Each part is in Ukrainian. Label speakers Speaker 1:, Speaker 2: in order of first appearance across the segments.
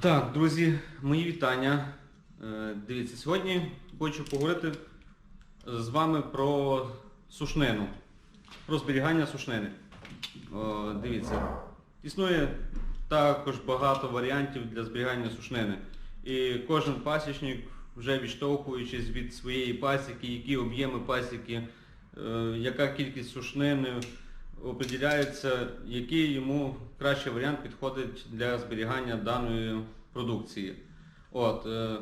Speaker 1: Так, друзі, мої вітання. Е, Дивіться, сьогодні хочу поговорити з вами про сушнину, про зберігання сушнини. Дивіться, існує також багато варіантів для зберігання сушнини. І кожен пасічник, вже відштовхуючись від своєї пасіки, які об'єми пасіки, е, яка кількість сушнини, определяється, який йому кращий варіант підходить для зберігання даної продукції. От, е,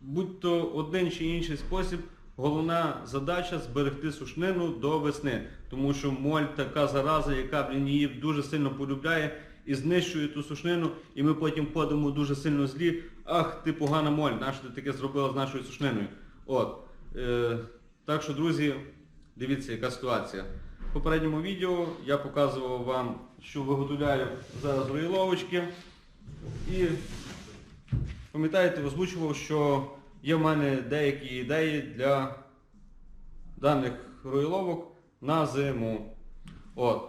Speaker 1: будь то один чи інший спосіб, головна задача зберегти сушнину до весни. Тому що моль така зараза, яка блін, її дуже сильно полюбляє і знищує ту сушнину, і ми потім ходимо дуже сильно злі. Ах, ти погана моль, нащо ти таке зробила з нашою сушниною? От. Е, так що, друзі, дивіться, яка ситуація. В попередньому відео я показував вам, що виготовляю зараз роїловочки. І пам'ятаєте, озвучував, що є в мене деякі ідеї для даних роїловок на зиму. От.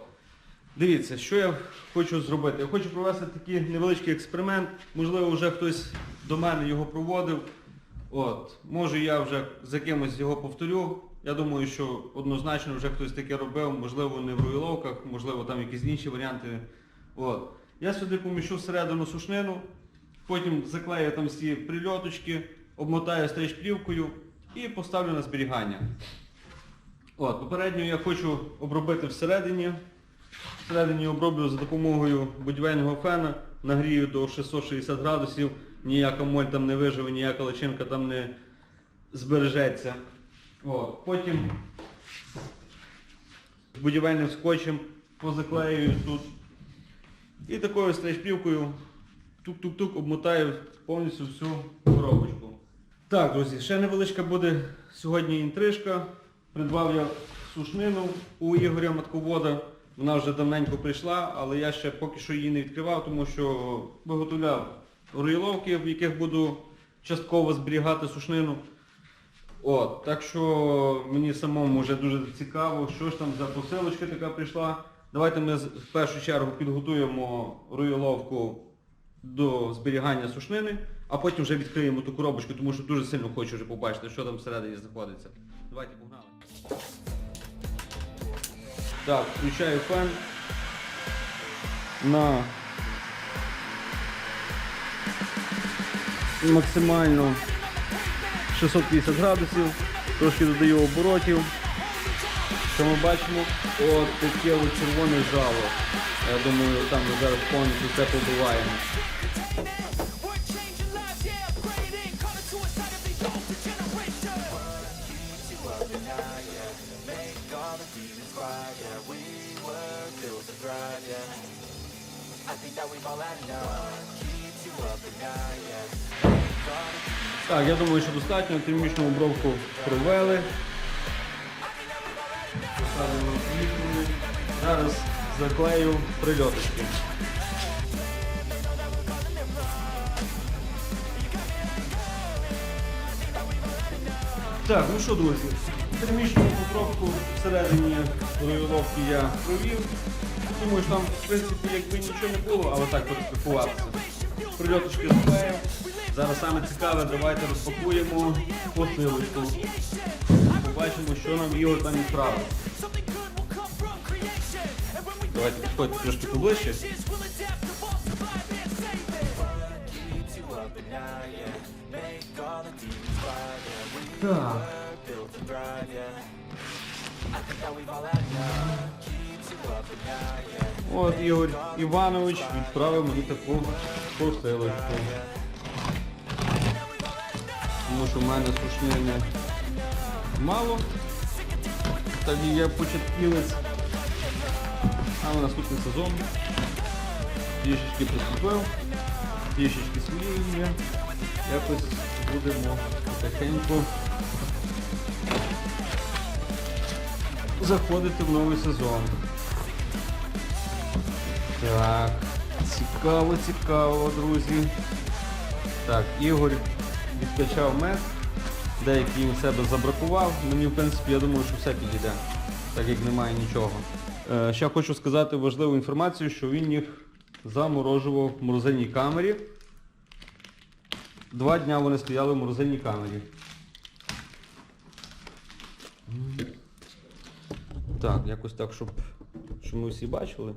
Speaker 1: Дивіться, що я хочу зробити. Я хочу провести такий невеличкий експеримент. Можливо, вже хтось до мене його проводив. От. Може я вже за кимось його повторю. Я думаю, що однозначно вже хтось таке робив, можливо, не в роїловках, можливо, там якісь інші варіанти. От. Я сюди поміщу всередину сушнину, потім заклею там всі прильоточки, обмотаю стрейч-плівкою і поставлю на зберігання. От, попередньо я хочу обробити всередині. Всередині оброблю за допомогою будівельного фена, нагрію до 660 градусів, ніяка моль там не виживе, ніяка личинка там не збережеться. От. Потім будівельним скотчем позаклеюю тут. І такою стрейчплівкою тук-тук-тук обмотаю повністю всю коробочку. Так, друзі, ще невеличка буде сьогодні інтрижка. Придбав я сушнину у Ігоря Матковода. Вона вже давненько прийшла, але я ще поки що її не відкривав, тому що виготовляв роїловки, в яких буду частково зберігати сушнину. От, так що мені самому вже дуже цікаво, що ж там за посилочка така прийшла. Давайте ми в першу чергу підготуємо роїловку до зберігання сушнини, а потім вже відкриємо ту коробочку, тому що дуже сильно хочу вже побачити, що там всередині знаходиться. Давайте погнали. Так, включаю фен на максимально 650 градусів, трошки додаю оборотів. Що ми бачимо? От таке червоне жало. Я думаю, там ми зараз повністю все побиваємо. Так, я думаю, що достатньо. Термічну обробку провели. Поставимо квітку. Зараз заклею прильоточки. Так, ну що, друзі, термічну обробку всередині роїловки я провів. Думаю, що там, в принципі, якби нічого не було, але так фотографуватися. Прильоточки заклеїв. Зараз саме цікаве, давайте розпакуємо посилочку. Побачимо, що нам Ігор там відправив. Давайте підходьте трошки.
Speaker 2: We
Speaker 1: Так. От Ігор Іванович відправив мені таку посилочку. Тому що в мене сушнини мало. Так і я початківець. А на наступний сезон трішечки приступив, трішечки свої є. Якось будемо потихеньку заходити в новий сезон. Так, цікаво, цікаво, друзі. Так, Ігор відкачав мед, деякий в себе забракував. Мені, в принципі, я думаю, що все підійде, так як немає нічого. Е, ще хочу сказати важливу інформацію, що він їх заморожував в морозильній камері Два дня вони стояли в морозильній камері. Так, якось так, щоб, щоб ми всі бачили.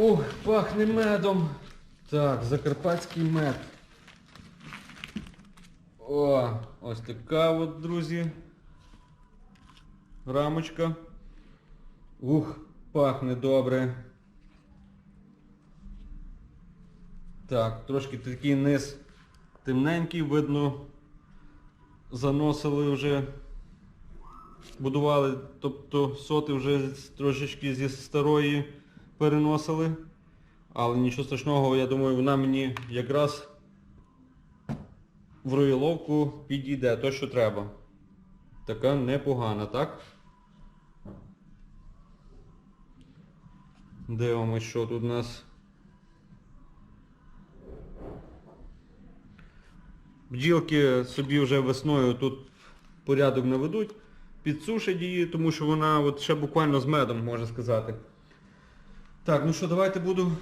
Speaker 1: Ох, пахне медом. Так, закарпатський мед. О, ось така от, друзі. Рамочка. Ух, пахне добре. Так, трошки такий низ темненький, видно, заносили вже, будували, тобто соти вже трошечки зі старої переносили. Але нічого страшного, я думаю, вона мені якраз в роїловку підійде, то що треба. Така непогана, так? Дивимось, що тут у нас. Бджілки собі вже весною тут порядок наведуть, підсушать її, тому що вона от ще буквально з медом, можна сказати. Так, ну що, давайте буду.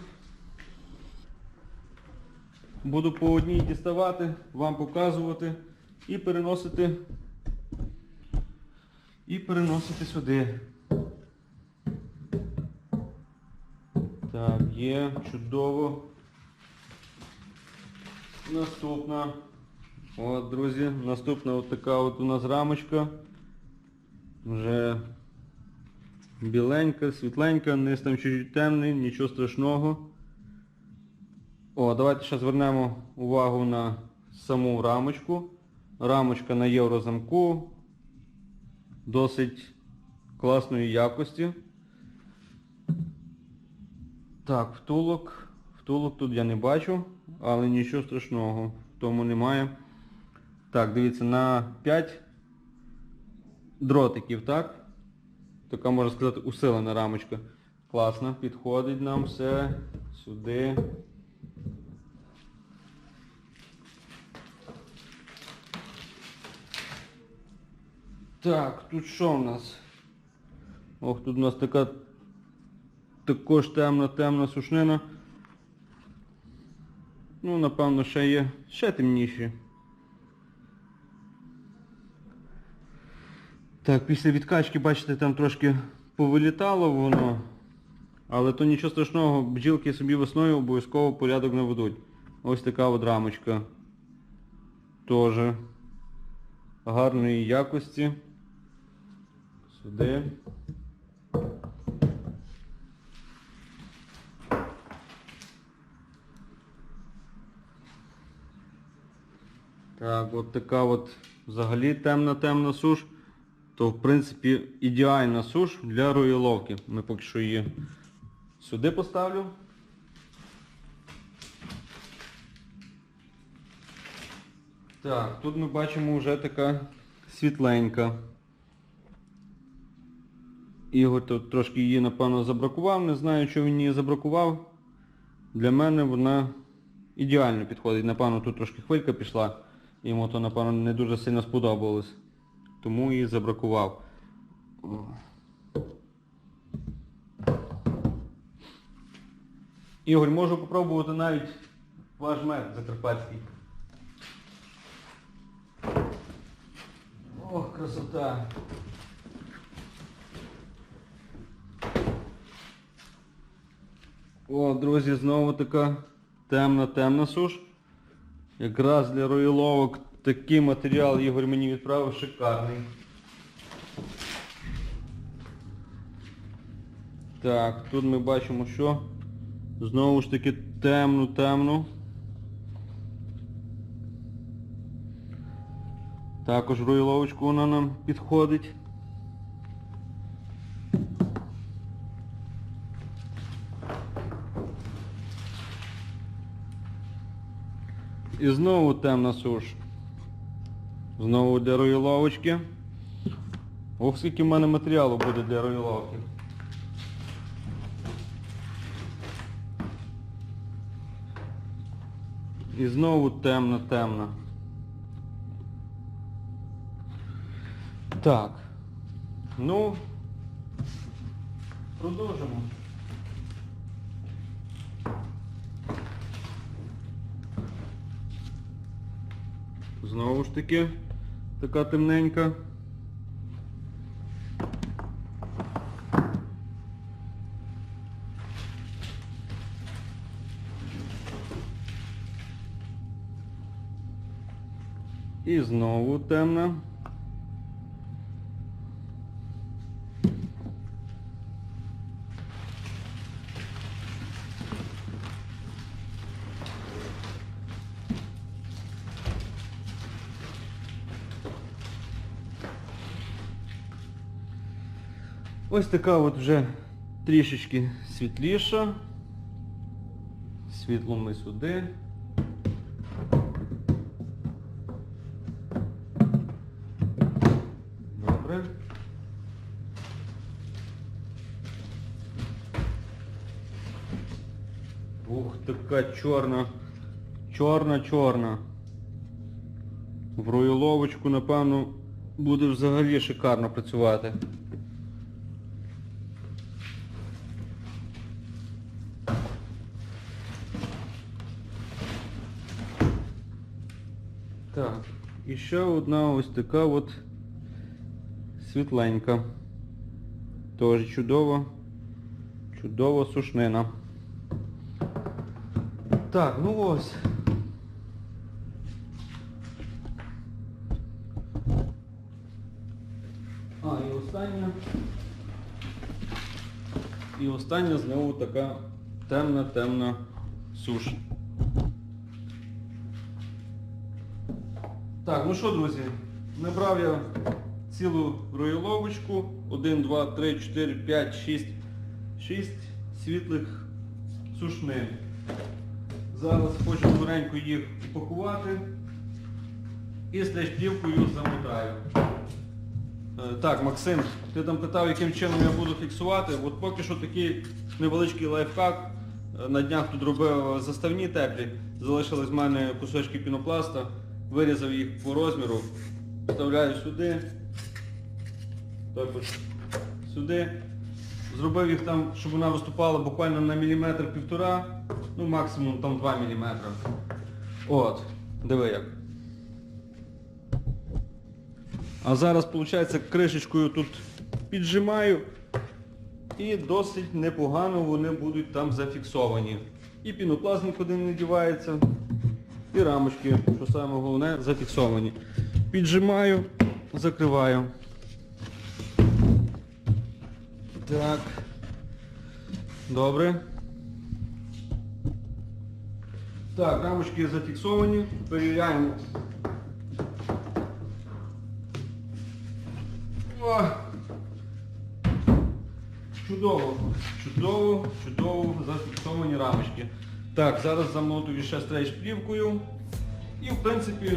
Speaker 1: Буду по одній діставати, вам показувати і переносити. І переносити сюди. Так, є, чудово. Наступна. От, друзі, наступна от така от у нас рамочка. Вже біленька, світленька, низ там чуть темний, нічого страшного. О, давайте ще звернемо увагу на саму рамочку. Рамочка на єврозамку. Досить класної якості. Так, втулок. Втулок тут я не бачу, але нічого страшного в тому немає. Так, дивіться, на 5 дротиків, так? Така, можна сказати, усилена рамочка. Класно, підходить нам все сюди. Так, тут що у нас? Ох, тут у нас така також темна, темна сушнина. Ну, напевно, ще є ще темніші. Так, після відкачки, бачите, там трошки повилітало воно. Але то нічого страшного, бджілки собі весною обов'язково порядок наведуть. Ось така от рамочка. Теж гарної якості. Сюди. Так, от така от взагалі темна-темна суш. То в принципі ідеальна суш для роїловки. Ми поки що її сюди поставлю. Так, тут ми бачимо вже така світленька. Ігор тут трошки її, напевно, забракував. Не знаю, що він її забракував. Для мене вона ідеально підходить. Напевно, тут трошки хвилька пішла. Йому то, напевно, не дуже сильно сподобалось. Тому її забракував. Ігор, можу попробувати навіть ваш мед закарпатський. Ох, красота! О, друзі, знову така темна-темна суш. Якраз для роїловок такий матеріал Ігор мені відправив шикарний. Так, тут ми бачимо, що знову ж таки темну-темну. Також роїловочку вона нам підходить. І знову темна суш. Знову для роїловочки. Ох, скільки в мене матеріалу буде для роїловки. І знову темна-темна. Так. Ну, продовжимо. Знову ж таки, така темненька. І знову темна. Ось така от вже трішечки світліша. Світло ми сюди. Добре. Ух, така чорна. Чорна, чорна. В роїловочку, напевно, буде взагалі шикарно працювати. Так, і ще одна ось така от світленька. Теж чудова, чудова сушнина. Так, ну ось. А, і остання. І остання знову така темна-темна суш. Так, ну що, друзі, набрав я цілу роїловочку. 1, 2, 3, 4, 5, 6, 6 світлих сушнин. Зараз хочу скоренько їх упакувати і з плівкою замотаю. Е, Так, Максим, ти там питав, яким чином я буду фіксувати. От поки що такий невеличкий лайфхак. Е, На днях тут робив заставні теплі. Залишились в мене кусочки пінопласта. Вирізав їх по розміру. Вставляю сюди. Також сюди. Зробив їх там, щоб вона виступала буквально на міліметр півтора, ну максимум там 2 міліметри. От, диви як. А зараз, виходить, кришечкою тут піджимаю і досить непогано вони будуть там зафіксовані. І пінопласт нікуди не дівається, і рамочки, що саме головне, зафіксовані. Піджимаю, закриваю. Так. Добре. Так, рамочки зафіксовані. Перевіряємо. О! Чудово, чудово, чудово зафіксовані рамочки. Так, зараз замотую ще стрейч плівкою. І в принципі,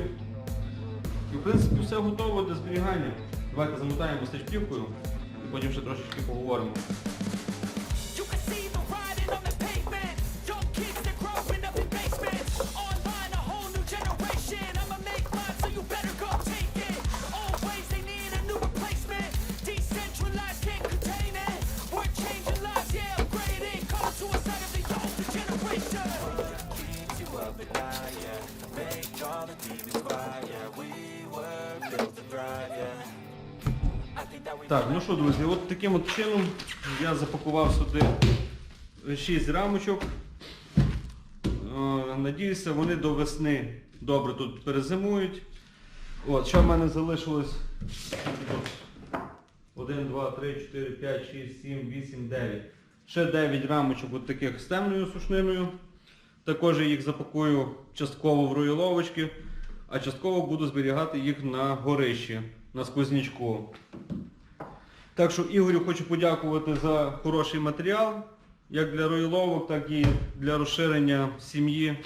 Speaker 1: і в принципі все готово для зберігання. Давайте замотаємо стрейч плівкою і потім ще трошечки поговоримо. Так, ну що, друзі, от таким от чином я запакував сюди 6 рамочок. Е, Надіюся, вони до весни добре тут перезимують. От, що в мене залишилось 1, 2, 3, 4, 5, 6, 7, 8, 9. Ще 9 рамочок от таких з темною сушниною. Також я їх запакую частково в роїловочки, а частково буду зберігати їх на горищі, на сквознячку. Так що Ігорю хочу подякувати за хороший матеріал, як для роїловок, так і для розширення сім'ї.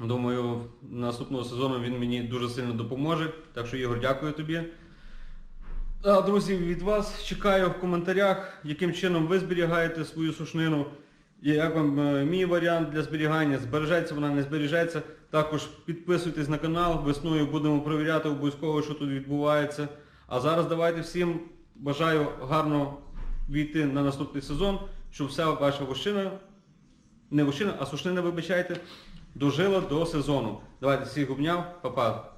Speaker 1: Думаю, наступного сезону він мені дуже сильно допоможе. Так що, Ігор, дякую тобі. А, друзі, від вас чекаю в коментарях, яким чином ви зберігаєте свою сушнину. Як вам е, мій варіант для зберігання, збережеться вона, не збережеться. Також підписуйтесь на канал, весною будемо перевіряти обов'язково, що тут відбувається. А зараз давайте всім бажаю гарно війти на наступний сезон, щоб вся ваша вощина, не вощина, а сушнина, вибачайте, дожила до сезону. Давайте всіх губняв, па-па.